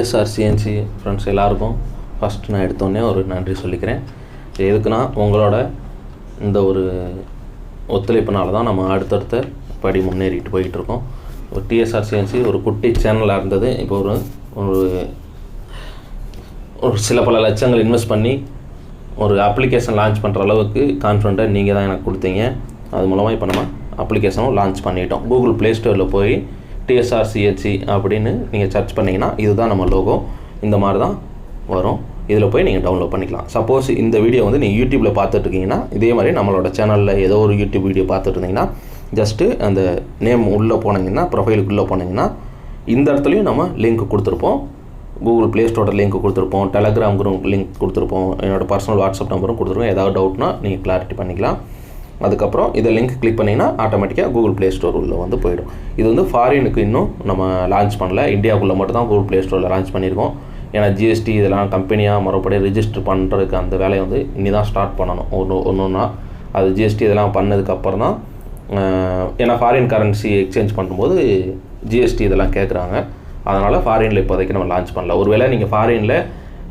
SR CNC friends எல்லாருக்கும் first நான் எடுத்தோடனே ஒரு நன்றி சொல்லிக்கிறேன். எதுக்குன்னா உங்களோட இந்த ஒரு ஒத்துழைப்புனால தான் நம்ம அடுத்தடுத்த படி முன்னேறிட்டு போயிட்டுருக்கோம். ஒரு டிஎஸ்ஆர் சிஎன்சி ஒரு குட்டி சேனலாக இருந்தது. இப்போ ஒரு ஒரு ஒரு சில பல லட்சங்கள் இன்வெஸ்ட் பண்ணி ஒரு அப்ளிகேஷன் லான்ச் பண்ணுற அளவுக்கு கான்ஃபிடண்ட்டாக நீங்கள் தான் எனக்கு கொடுத்தீங்க. அது மூலமாக இப்போ நம்ம அப்ளிகேஷனும் லான்ச் பண்ணிட்டோம். கூகுள் ப்ளே ஸ்டோரில் போய் டிஎஸ்ஆர்சிஹெச்சி அப்படின்னு நீங்கள் சர்ச் பண்ணிங்கன்னா இதுதான் நம்ம லோகோ இந்த மாதிரி தான் வரும். இதில் போய் நீங்கள் டவுன்லோட் பண்ணிக்கலாம். சப்போஸ் இந்த வீடியோ வந்து நீங்கள் யூடியூப்பில் பார்த்துட்டு இருக்கீங்கன்னா இதே மாதிரி நம்மளோட சேனலில் ஏதோ ஒரு யூடியூப் வீடியோ பார்த்துட்டு இருந்தீங்கன்னா ஜஸ்ட்டு அந்த நேம் உள்ளே போனீங்கன்னா ப்ரொஃபைலுக்குள்ளே போனீங்கன்னா இந்த இடத்துலையும் நம்ம லிங்க் கொடுத்துருப்போம். கூகுள் ப்ளே ஸ்டோரோட லிங்க் கொடுத்துருப்போம். டெலகிராம் குரூப் லிங்க் கொடுத்துருப்போம். என்னோடய பர்சனல் வாட்ஸ்அப் நம்பரும் கொடுத்துருப்போம் ஏதாவது டவுட்னா நீங்கள் கிளாரிட்டி பண்ணிக்கலாம். அதுக்கப்புறம் இதை லிங்க் கிளிக் பண்ணிங்கன்னா ஆட்டோமேட்டிக்காக கூகுள் ப்ளே ஸ்டோர் உள்ளே வந்து போயிடும். இது வந்து ஃபாரினுக்கு இன்னும் நம்ம லான்ச் பண்ணல. இந்தியாவுக்குள்ளே மட்டும் தான் கூகுள் ப்ளே ஸ்டோரில் லான்ச் பண்ணியிருக்கோம். ஏன்னா ஜிஎஸ்டி இதெல்லாம் கம்பெனியாக மறுபடியும் ரிஜிஸ்டர் பண்ணுறதுக்கு அந்த வேலையை வந்து இனி தான் ஸ்டார்ட் பண்ணணும் ஒன்று ஒன்று ஒன்றா அது ஜிஎஸ்டி இதெல்லாம் பண்ணதுக்கப்புறம் தான் ஏன்னா ஃபாரின் கரன்சி எக்ஸ்சேஞ்ச் பண்ணும்போது ஜிஎஸ்டி இதெல்லாம் கேட்குறாங்க அதனால் ஃபாரினில் இப்போதைக்கு நம்ம லான்ச் பண்ணல. ஒருவேளை நீங்கள் ஃபாரினில்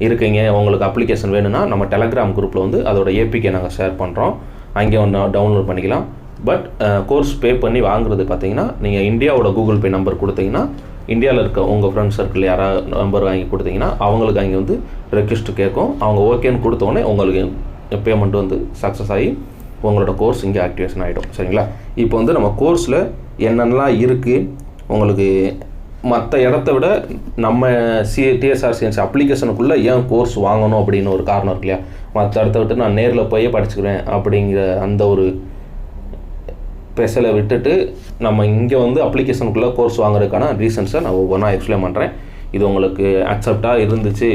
இருக்கீங்க உங்களுக்கு அப்ளிகேஷன் வேணும்னா நம்ம டெலகிராம் குரூப்பில் வந்து அதோட ஏபிகே நாங்கள் ஷேர் பண்ணுறோம் அங்கே ஒன்று டவுன்லோட் பண்ணிக்கலாம். பட் கோர்ஸ் பே பண்ணி வாங்குறது பார்த்தீங்கன்னா நீங்கள் இந்தியாவோட கூகுள் பே நம்பர் கொடுத்தீங்கன்னா இந்தியாவில் இருக்க உங்கள் ஃப்ரெண்ட்ஸ் சர்க்கிள் யாராவது நம்பர் வாங்கி கொடுத்தீங்கன்னா அவங்களுக்கு அங்கே வந்து ரெக்வெஸ்ட் கேட்கும். அவங்க ஓகேன்னு கொடுத்தோடனே உங்களுக்கு பேமெண்ட் வந்து சக்ஸஸ் ஆகி உங்களோட கோர்ஸ் இங்கே ஆக்டிவேஷன் ஆகிடும் சரிங்களா? இப்போ வந்து நம்ம கோர்ஸில் என்னென்னலாம் இருக்குது உங்களுக்கு மற்ற இடத்த விட நம்ம சி டிஎஸ்ஆர்சிஎன்சி அப்ளிகேஷனுக்குள்ளே ஏன் கோர்ஸ் வாங்கணும் அப்படின்னு ஒரு காரணம் இருக்கு இல்லையா? மற்ற இடத்த விட்டு நான் நேரில் போய் படிச்சுக்கிறேன் அப்படிங்கிற அந்த ஒரு பெசலை விட்டுட்டு நம்ம இங்கே வந்து அப்ளிகேஷனுக்குள்ளே கோர்ஸ் வாங்குறதுக்கான ரீசன்ஸை நான் ஒவ்வொன்றா எக்ஸ்பிளைன் பண்ணுறேன் இது உங்களுக்கு அக்செப்டாக இருந்துச்சு.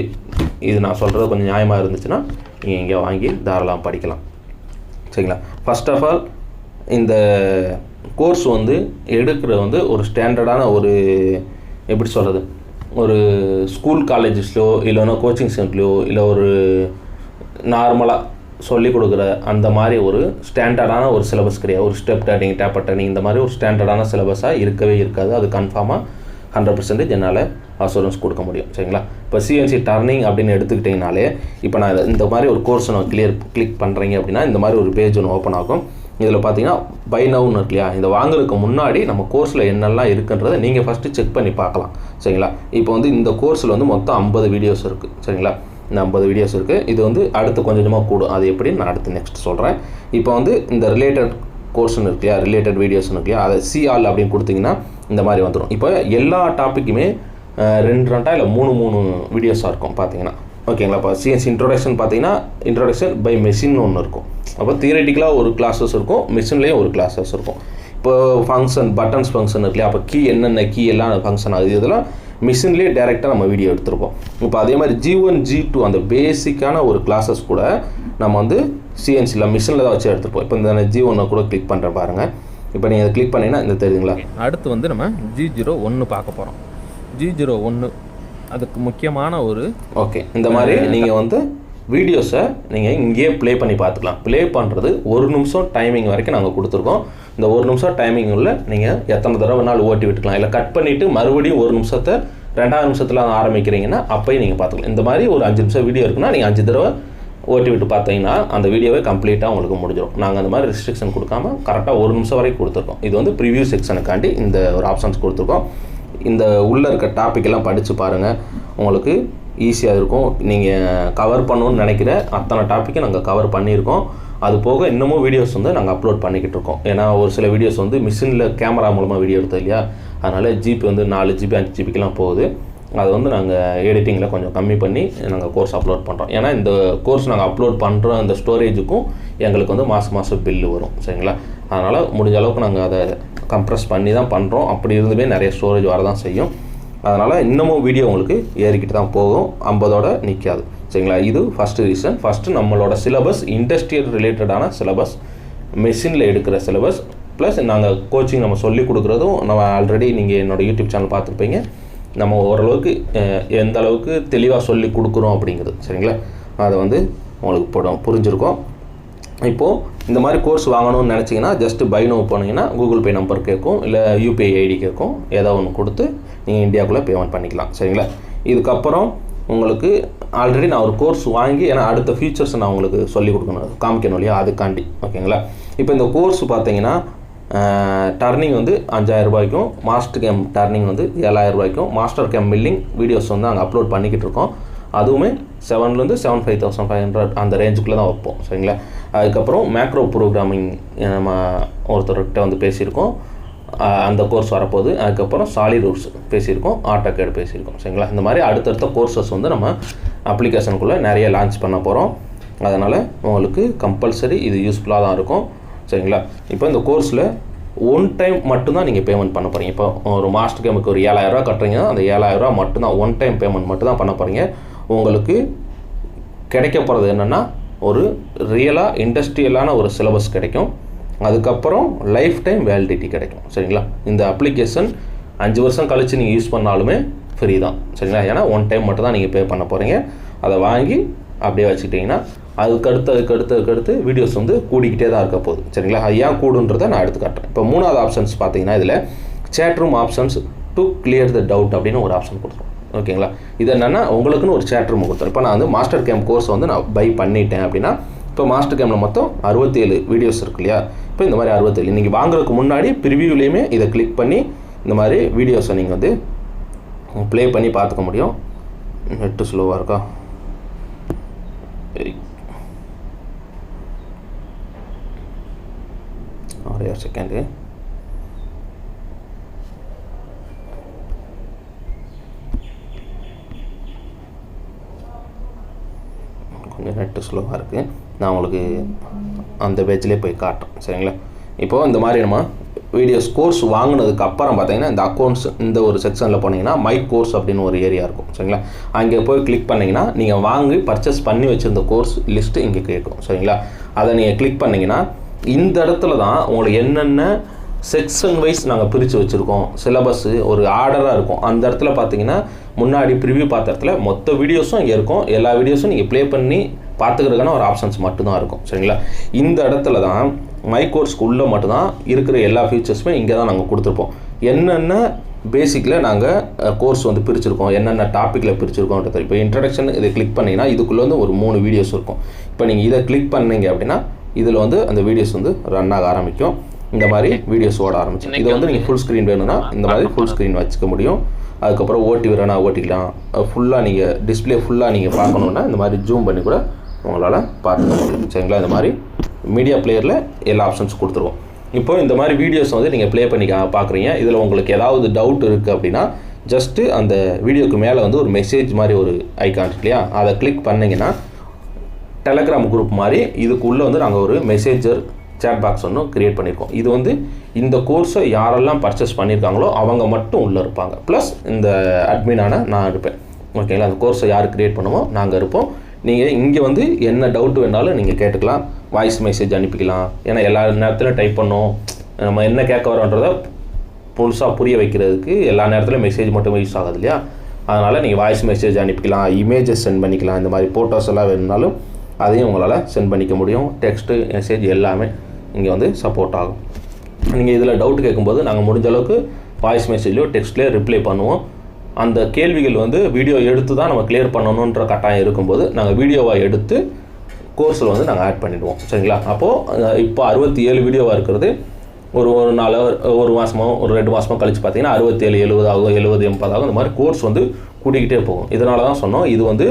இது நான் சொல்கிறது கொஞ்சம் நியாயமாக இருந்துச்சுன்னா நீங்கள் இங்கே வாங்கி தாராளமாக படிக்கலாம். சரிங்களா? ஃபர்ஸ்ட் ஆஃப் ஆல் இந்த கோர்ஸ் வந்து எடுக்கிற வந்து ஒரு ஸ்டாண்டர்டான ஒரு எப்படி சொல்கிறது ஒரு ஸ்கூல் காலேஜஸ்லையோ இல்லைன்னா கோச்சிங் சென்டர்லையோ இல்லை ஒரு நார்மலாக சொல்லிக் கொடுக்குற அந்த மாதிரி ஒரு ஸ்டாண்டர்டான ஒரு சிலபஸ் கிடையாது. ஒரு ஸ்டெப் டேட்டிங் டேப்பர் டேனிங் இந்த மாதிரி ஒரு ஸ்டாண்டர்டான சிலபஸாக இருக்கவே இருக்காது. அது கன்ஃபார்மாக ஹண்ட்ரட் பர்சன்டேஜ் என்னால் அசூரன்ஸ் கொடுக்க முடியும். சரிங்களா? இப்போ சிஎன்சி டர்னிங் அப்படின்னு எடுத்துக்கிட்டிங்கனாலே இப்போ நான் இந்த மாதிரி ஒரு கோர்ஸ் நான் கிளியர் கிளிக் பண்ணுறீங்க அப்படின்னா இந்த மாதிரி ஒரு பேஜ் ஒன்று ஓப்பன் ஆகும். இதில் பார்த்தீங்கன்னா பை நவுன்னு இருக்கு இல்லையா? இந்த வாங்குறதுக்கு முன்னாடி நம்ம கோர்ஸில் என்னெல்லாம் இருக்குன்றதை நீங்கள் ஃபஸ்ட்டு செக் பண்ணி பார்க்கலாம். சரிங்களா? இப்போ வந்து இந்த கோர்ஸில் வந்து மொத்தம் ஐம்பது வீடியோஸ் இருக்குது சரிங்களா? ஐம்பது வீடியோஸ் இருக்குது இது வந்து அடுத்து கொஞ்சம் கொஞ்சமாக கூடும். அது எப்படி நான் அடுத்து நெக்ஸ்ட் சொல்கிறேன் இப்போ வந்து இந்த ரிலேட்டட் கோர்ஸ்னு இருக்கு இல்லையா? ரிலேட்டட் வீடியோஸ்னு இருக்கு அதை சிஆல் அப்படின்னு கொடுத்தீங்கன்னா இந்த மாதிரி வந்துடும் இப்போ எல்லா டாப்பிக்குமே ரெண்டு ரெண்டாக இல்லை மூணு மூணு வீடியோஸாக இருக்கும் பார்த்தீங்கன்னா ஓகேங்களா இப்போ சிஎன்சி இன்ட்ரோடக்ஷன் பார்த்தீங்கன்னா இன்ட்ரோடக்ஷன் பை மெஷின் ஒன்று இருக்கும். அப்போ தியரட்டிக்கலாக ஒரு கிளாஸஸ் இருக்கும். மிஷின்லேயும் ஒரு கிளாஸஸ் இருக்கும். இப்போ ஃபங்க்ஷன் பட்டன்ஸ் ஃபங்க்ஷன் இருக்கு இல்லையா? அப்போ கீ என்னென்ன கீ எல்லாம் ஃபங்க்ஷன் ஆகுது? இதெல்லாம் மிஷின்லேயே டேரெக்டாக நம்ம வீடியோ எடுத்திருப்போம். இப்போ அதே மாதிரி ஜி ஒன் ஜி டூ அந்த பேசிக்கான ஒரு கிளாஸஸ் கூட நம்ம வந்து சிஎன்சியில் மிஷினில் தான் வச்சு எடுத்துருப்போம். இப்போ இந்த ஜி ஒன்னை கூட கிளிக் பண்ணுறேன் பாருங்கள் இப்போ நீங்கள் அதை கிளிக் பண்ணீங்கன்னா இந்த தெரியுங்களா அடுத்து வந்து நம்ம ஜி ஜீரோ ஒன்று பார்க்க போகிறோம் ஜி ஜீரோ ஒன்று அதுக்கு முக்கியமான ஒரு ஓகே இந்த மாதிரி நீங்கள் வந்து வீடியோஸை நீங்கள் இங்கேயே ப்ளே பண்ணி பார்த்துக்கலாம். ப்ளே பண்ணுறது ஒரு நிமிஷம் டைமிங் வரைக்கும் நாங்கள் கொடுத்துருக்கோம். இந்த ஒரு நிமிஷம் டைமிங் உள்ள நீங்கள் எத்தனை தடவை நாள் ஓட்டி விட்டுக்கலாம். இல்லை கட் பண்ணிவிட்டு மறுபடியும் ஒரு நிமிஷத்தை ரெண்டாவது நிமிஷத்தில் ஆரம்பிக்கிறீங்கன்னா அப்போயும் நீங்கள் பார்த்துக்கலாம். இந்த மாதிரி ஒரு அஞ்சு நிமிஷம் வீடியோ இருக்குன்னா நீங்கள் அஞ்சு தடவை ஓட்டி விட்டு பார்த்தீங்கன்னா அந்த வீடியோவே கம்ப்ளீட்டாக உங்களுக்கு முடிஞ்சிடும் நாங்கள் அந்த மாதிரி ரெஸ்ட்ரிக்ஷன் கொடுக்காம கரெக்டாக ஒரு நிமிஷம் வரைக்கும் கொடுத்துருக்கோம். இது வந்து ப்ரிவியூ செக்ஷனுக்காண்டி இந்த ஒரு ஆப்ஷன்ஸ் கொடுத்துருக்கோம். இந்த உள்ளே இருக்க டாபிக் எல்லாம் படித்து பாருங்கள் உங்களுக்கு ஈஸியாக இருக்கும். நீங்கள் கவர் பண்ணணும்னு நினைக்கிற அத்தனை டாப்பிக்கை நாங்கள் கவர் பண்ணியிருக்கோம். அது போக இன்னமும் வீடியோஸ் வந்து நாங்கள் அப்லோட் பண்ணிக்கிட்டு இருக்கோம். ஏன்னா ஒரு சில வீடியோஸ் வந்து மிஷினில் கேமரா மூலமாக வீடியோ எடுத்தது இல்லையா? அதனால் ஜிபி வந்து நாலு ஜிபி அஞ்சு ஜிபிக்கெலாம் போகுது. அது வந்து நாங்கள் எடிட்டிங்கில் கொஞ்சம் கம்மி பண்ணி நாங்கள் கோர்ஸ் அப்லோட் பண்ணுறோம் ஏன்னா இந்த கோர்ஸ் நாங்கள் அப்லோட் பண்ணுற அந்த ஸ்டோரேஜுக்கும் எங்களுக்கு வந்து மாதம் மாதம் பில்லு வரும். சரிங்களா? அதனால் முடிஞ்ச அளவுக்கு நாங்கள் அதை கம்ப்ரெஸ் பண்ணி தான் பண்ணுறோம் அப்படி இருந்துமே நிறைய ஸ்டோரேஜ் வரதான் செய்யும். அதனால் இன்னமும் வீடியோ உங்களுக்கு ஏறிக்கிட்டு தான் போகும். ஐம்பதோட நிற்காது சரிங்களா? இது ஃபஸ்ட்டு ரீசன் ஃபஸ்ட்டு நம்மளோட சிலபஸ் இண்டஸ்ட்ரியல் ரிலேட்டடான சிலபஸ் மெஷினில் எடுக்கிற சிலபஸ் ப்ளஸ் நாங்கள் கோச்சிங் நம்ம சொல்லி கொடுக்குறதும் நம்ம ஆல்ரெடி நீங்கள் என்னோடய யூடியூப் சேனல் பார்த்துருப்பீங்க. நம்ம ஓரளவுக்கு எந்த அளவுக்கு தெளிவாக சொல்லி கொடுக்குறோம் அப்படிங்கிறது சரிங்களா? அதை வந்து உங்களுக்கு போடும் புரிஞ்சிருக்கும். இப்போது இந்த மாதிரி கோர்ஸ் வாங்கணும்னு நினச்சிங்கன்னா ஜஸ்ட்டு பை நோ போனீங்கன்னா கூகுள் பே நம்பர் கேட்கும் இல்லை யூபிஐ ஐடி கேட்கும். ஏதோ ஒன்று கொடுத்து நீங்கள் இந்தியாவுக்குள்ளே பேமெண்ட் பண்ணிக்கலாம். சரிங்களா? இதுக்கப்புறம் உங்களுக்கு ஆல்ரெடி நான் ஒரு கோர்ஸ் வாங்கி ஏன்னா அடுத்த ஃபியூச்சர்ஸை நான் உங்களுக்கு சொல்லி கொடுக்கணும். காமிக்கணும் இல்லையா? அதுக்காண்டி. ஓகேங்களா? இப்போ இந்த கோர்ஸ் பார்த்தீங்கன்னா டர்னிங் வந்து அஞ்சாயிரம் ரூபாய்க்கும் மாஸ்டர் கேம் டர்னிங் வந்து ஏழாயிரம் ரூபாய்க்கும் மாஸ்டர் கேம் மில்லிங் வீடியோஸ் வந்து அங்கே அப்லோட் பண்ணிக்கிட்டு இருக்கோம். அதுவுமே செவன்லேருந்து seven five thousand five hundred அந்த ரேஞ்சுக்குள்ளே தான் வைப்போம். சரிங்களா? அதுக்கப்புறம் மேக்ரோ ப்ரோக்ராமிங் நம்ம ஒருத்தர்கிட்ட வந்து பேசியிருக்கோம். அந்த கோர்ஸ் வரப்போகுது. அதுக்கப்புறம் சாலிட் ரூட்ஸ் பேசியிருக்கோம் ஆட்டோகேட் பேசியிருக்கோம். சரிங்களா? இந்த மாதிரி அடுத்தடுத்த கோர்சஸ் வந்து நம்ம அப்ளிகேஷனுக்குள்ளே நிறைய லான்ச் பண்ண போகிறோம் அதனால் உங்களுக்கு கம்பல்சரி இது யூஸ்ஃபுல்லாக தான் இருக்கும். சரிங்களா? இப்போ இந்த கோர்ஸில் ஒன் டைம் மட்டும்தான் நீங்கள் பேமெண்ட் பண்ண போகிறீங்க இப்போ ஒரு மாஸ்டர் கேமுக்கு ஒரு ஏழாயிரரூவா கட்டுறீங்கன்னா அந்த ஏழாயிரரூவா மட்டும்தான் ஒன் டைம் பேமெண்ட் மட்டும் தான் பண்ண போகிறீங்க உங்களுக்கு கிடைக்க போகிறது என்னென்னா ஒரு ரியலாக இண்டஸ்ட்ரியலான ஒரு சிலபஸ் கிடைக்கும். அதுக்கப்புறம் லைஃப் டைம் வேலிடிட்டி கிடைக்கும். சரிங்களா? இந்த அப்ளிகேஷன் அஞ்சு வருஷம் கழித்து நீங்கள் யூஸ் பண்ணாலுமே ஃப்ரீ தான். சரிங்களா? ஏன்னா ஒன் டைம் மட்டும் தான் நீங்கள் பே பண்ண போகிறீங்க அதை வாங்கி அப்படியே வச்சுக்கிட்டிங்கன்னா அதுக்கடுத்து அதுக்கடுத்து அதுக்கடுத்து வீடியோஸ் வந்து கூடிக்கிட்டே தான் இருக்க போகுது. சரிங்களா? அது ஏன் கூடுன்றதை நான் எடுத்து காட்டுறேன். இப்போ மூணாவது ஆப்ஷன்ஸ் பார்த்தீங்கன்னா இதில் chat room options to clear the doubt அப்படின்னு ஒரு ஆப்ஷன் கொடுத்துருவோம். ஓகேங்களா? இது என்னென்னா உங்களுக்குன்னு ஒரு சேட் ரூம் கொடுத்துரும் இப்போ நான் வந்து மாஸ்டர் கேம் கோர்ஸ் வந்து நான் பை பண்ணிட்டேன் அப்படின்னா இப்போ மாஸ்டர் கேமில் மொத்தம் அறுபத்தேழு வீடியோஸ் இருக்கு இல்லையா? இப்போ இந்த மாதிரி அறுபத்தேழு. நீங்கள் வாங்குறதுக்கு முன்னாடி ப்ரிவியூலேயுமே இதை கிளிக் பண்ணி இந்த மாதிரி வீடியோஸை நீங்கள் வந்து ப்ளே பண்ணி பார்த்துக்க முடியும். நெட்டு ஸ்லோவாக இருக்கா? ஒரே ஒரு செகண்டு கொஞ்சம் நெட்டு ஸ்லோவாக இருக்குது நான் உங்களுக்கு அந்த பேஜ்லேயே போய் காட்டுறேன். சரிங்களா? இப்போது இந்த மாதிரி நம்ம வீடியோஸ் கோர்ஸ் வாங்கினதுக்கு அப்புறம் பார்த்தீங்கன்னா இந்த அக்கௌண்ட்ஸ் இந்த ஒரு செக்ஷனில் போனீங்கன்னா மை கோர்ஸ் அப்படின்னு ஒரு ஏரியா இருக்கும். சரிங்களா? அங்கே போய் கிளிக் பண்ணிங்கன்னா நீங்கள் வாங்கி பர்ச்சேஸ் பண்ணி வச்சுருந்த கோர்ஸ் லிஸ்ட்டு இங்கே கேட்கும். சரிங்களா? அதை நீங்கள் கிளிக் பண்ணிங்கன்னா இந்த இடத்துல தான் உங்களுக்கு என்னென்ன செக்ஷன் வைஸ் நாங்கள் பிரித்து வச்சுருக்கோம். சிலபஸ்ஸு ஒரு ஆர்டராக இருக்கும். அந்த இடத்துல பார்த்தீங்கன்னா முன்னாடி ப்ரிவியூ பார்த்த இடத்துல மொத்த வீடியோஸும் இங்கே இருக்கும். எல்லா வீடியோஸும் நீங்கள் ப்ளே பண்ணி பார்த்துக்கிறதுக்கான ஒரு ஆப்ஷன்ஸ் மட்டும்தான் இருக்கும். சரிங்களா? இந்த இடத்துல தான் மை கோர்ஸ்க்கு உள்ளே மட்டும்தான் இருக்கிற எல்லா ஃபீச்சர்ஸுமே இங்கே தான் நாங்கள் கொடுத்துருப்போம். என்னென்ன பேசிக்கில் நாங்கள் கோர்ஸ் வந்து பிரிச்சிருக்கோம் என்னென்ன டாப்பிக்கில் பிரிச்சிருக்கோன்றது இப்போ இன்ட்ரடக்ஷன் இதை கிளிக் பண்ணிங்கன்னா இதுக்குள்ளே வந்து ஒரு மூணு வீடியோஸ் இருக்கும். இப்போ நீங்கள் இதை கிளிக் பண்ணீங்க அப்படின்னா இதில் வந்து அந்த வீடியோஸ் வந்து ரன் ஆக ஆரம்பிக்கும். இந்த மாதிரி வீடியோஸ் ஓட ஆரம்பிச்சு. இதை வந்து நீங்கள் ஃபுல் ஸ்க்ரீன் வேணும்னா இந்த மாதிரி ஃபுல் ஸ்க்ரீன் வச்சுக்க முடியும். அதுக்கப்புறம் ஓட்டி வேணா ஓட்டிக்கலாம். ஃபுல்லாக நீங்கள் டிஸ்பிளே ஃபுல்லாக நீங்கள் பார்க்கணுன்னா இந்த மாதிரி ஜூம் பண்ணி கூட உங்களால் பார்த்துக்க முடியும். சரிங்களா? இந்த மாதிரி மீடியா பிளேயரில் எல்லா ஆப்ஷன்ஸ் கொடுத்துருவோம். இப்போ இந்த மாதிரி வீடியோஸ் வந்து நீங்கள் ப்ளே பண்ணி கா- பார்க்குறீங்க. இதில் உங்களுக்கு ஏதாவது டவுட் இருக்குது அப்படின்னா ஜஸ்ட்டு அந்த வீடியோக்கு மேலே வந்து ஒரு மெசேஜ் மாதிரி ஒரு இருக்கு இல்லையா? அதை கிளிக் பண்ணிங்கன்னா டெலகிராம் குரூப் மாதிரி இதுக்குள்ளே வந்து நாங்கள் ஒரு மெசேஜர் சேட் பாக்ஸ் ஒன்று க்ரியேட் பண்ணியிருக்கோம் இது வந்து இந்த கோர்ஸை யாரெல்லாம் பர்ச்சேஸ் பண்ணியிருக்காங்களோ அவங்க மட்டும் உள்ளே இருப்பாங்க. ப்ளஸ் இந்த அட்மினான நான் இருப்பேன். ஓகேங்களா அந்த கோர்ஸை யார் க்ரியேட் பண்ணுமோ நாங்கள் இருப்போம். நீங்கள் இங்கே வந்து என்ன டவுட் வேணாலும் நீங்கள் கேட்டுக்கலாம். வாய்ஸ் மெசேஜ் அனுப்பிக்கலாம். ஏன்னா எல்லா நேரத்திலும் டைப் பண்ணோம். நம்ம என்ன கேட்க வரோன்றத புதுசாக புரிய வைக்கிறதுக்கு எல்லா நேரத்துலையும் மெசேஜ் மட்டும் யூஸ் ஆகுது இல்லையா? அதனால் நீங்கள் வாய்ஸ் மெசேஜ் அனுப்பிக்கலாம். இமேஜஸ் சென்ட் பண்ணிக்கலாம். இந்த மாதிரி ஃபோட்டோஸ் எல்லாம் வேணும்னாலும் அதையும் உங்களால் சென்ட் பண்ணிக்க முடியும். டெக்ஸ்ட்டு மெசேஜ் எல்லாமே இங்கே வந்து சப்போர்ட் ஆகும். நீங்கள் இதில் டவுட் கேட்கும்போது நாங்கள் முடிஞ்ச அளவுக்கு வாய்ஸ் மெசேஜ்லையோ டெக்ஸ்ட்லேயோ ரிப்ளை பண்ணுவோம். அந்த கேள்விகள் வந்து வீடியோ எடுத்து தான் நம்ம கிளியர் பண்ணணுன்ற கட்டாயம் இருக்கும்போது நாங்கள் வீடியோவாக எடுத்து கோர்ஸில் வந்து நாங்கள் ஆட் பண்ணிவிடுவோம் சரிங்களா? அப்போது இப்போ அறுபத்தி ஏழு வீடியோவாக இருக்கிறது. ஒரு ஒரு நாள் ஒரு மாதமோ ஒரு ரெண்டு மாதமோ கழிச்சு பார்த்தீங்கன்னா அறுபத்தேழு எழுபது ஆகும் எழுபது எண்பதாகும் இந்த மாதிரி கோர்ஸ் வந்து கூட்டிக்கிட்டே போகும். இதனால தான் சொன்னோம் இது வந்து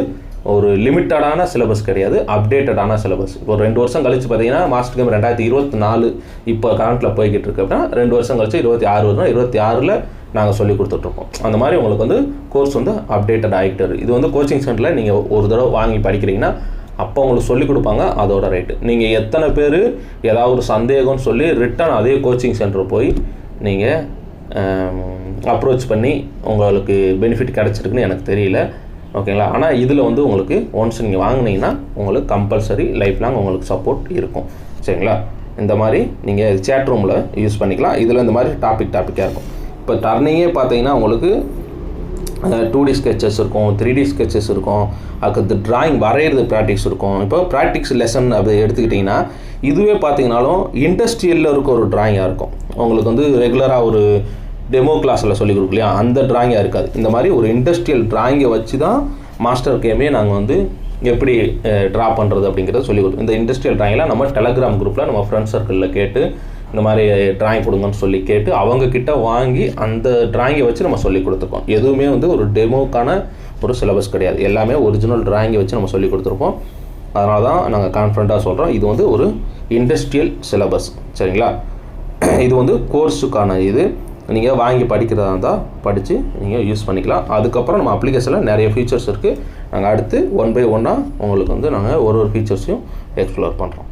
ஒரு லிமிட்டடான சிலபஸ் கிடையாது அப்டேட்டடான சிலபஸ். இப்போ ஒரு ரெண்டு வருஷம் கழிச்சு பார்த்தீங்கன்னா மாஸ்டர் கேம் ரெண்டாயிரத்தி இருபத்தி நாலு இப்போ கரண்ட்டில் போய்கிட்டு இருக்கு அப்படின்னா ரெண்டு வருஷம் கழிச்சு இருபத்தி ஆறு வருதுன்னா இருபத்தி ஆறில் நாங்கள் சொல்லி கொடுத்துட்ருக்கோம் அந்த மாதிரி உங்களுக்கு வந்து கோர்ஸ் வந்து அப்டேட்டட் ஆகிட்டு இது வந்து கோச்சிங் சென்டரில் நீங்கள் ஒரு தடவை வாங்கி படிக்கிறீங்கன்னா அப்போ உங்களுக்கு சொல்லிக் கொடுப்பாங்க அதோட ரேட்டு நீங்கள் எத்தனை பேர் ஏதாவது ஒரு சந்தேகம்னு சொல்லி ரிட்டன் அதே கோச்சிங் சென்டர் போய் நீங்கள் அப்ரோச் பண்ணி உங்களுக்கு பெனிஃபிட் கிடச்சிருக்குன்னு எனக்கு தெரியல. ஓகேங்களா? ஆனால் இதில் வந்து உங்களுக்கு ஒன்ஸ் நீங்கள் வாங்கினீங்கன்னா உங்களுக்கு கம்பல்சரி லைஃப் லாங் உங்களுக்கு சப்போர்ட் இருக்கும். சரிங்களா? இந்த மாதிரி நீங்கள் சேட் ரூமில் யூஸ் பண்ணிக்கலாம். இதில் இந்த மாதிரி டாபிக் டாப்பிக்காக இருக்கும். இப்போ டர்னிங்கே பார்த்தீங்கன்னா உங்களுக்கு டூ டி ஸ்கெச்சஸ் இருக்கும் த்ரீ டி ஸ்கெச்சஸ் இருக்கும். அதுக்கு டிராயிங் வரைகிறது ப்ராக்டிக்ஸ் இருக்கும். இப்போ ப்ராக்டிக்ஸ் லெசன் அப்படி எடுத்துக்கிட்டிங்கன்னா இதுவே பார்த்தீங்கனாலும் இண்டஸ்ட்ரியலில் இருக்க ஒரு டிராயிங்காக இருக்கும். உங்களுக்கு வந்து ரெகுலராக ஒரு டெமோ கிளாஸில் சொல்லி கொடுக்கலையா? அந்த ட்ராயிங்காக இருக்காது. இந்த மாதிரி ஒரு இண்டஸ்ட்ரியல் ட்ராயிங்கை வச்சு தான் மாஸ்டர் கேமே நாங்கள் வந்து எப்படி ட்ரா பண்ணுறது அப்படிங்கிறத சொல்லி கொடுத்தோம். இந்த இண்டஸ்ட்ரியல் ட்ராயிங்லாம் நம்ம டெலகிராம் குரூப்பில் நம்ம ஃப்ரெண்ட் சர்க்கிளில் கேட்டு இந்த மாதிரி ட்ராயிங் கொடுங்கன்னு சொல்லி கேட்டு அவங்கக்கிட்ட வாங்கி அந்த ட்ராயிங்கை வச்சு நம்ம சொல்லி கொடுத்துருக்கோம். எதுவுமே வந்து ஒரு டெமோக்கான ஒரு சிலபஸ் கிடையாது. எல்லாமே ஒரிஜினல் ட்ராயிங்கை வச்சு நம்ம சொல்லி கொடுத்துருப்போம் அதனால தான் நாங்கள் கான்ஃபிடண்ட்டாக சொல்கிறோம் இது வந்து ஒரு இண்டஸ்ட்ரியல் சிலபஸ் சரிங்களா? இது வந்து கோர்ஸுக்கான இது. நீங்கள் வாங்கி படிக்கிறதா இருந்தால் படித்து நீங்கள் யூஸ் பண்ணிக்கலாம். அதுக்கப்புறம் நம்ம அப்ளிகேஷனில் நிறைய ஃபீச்சர்ஸ் இருக்குது நாங்கள் அடுத்து ஒன் பை ஒன்னாக உங்களுக்கு வந்து நாங்கள் ஒரு ஒரு ஃபீச்சர்ஸையும் எக்ஸ்ப்ளோர் பண்ணுறோம்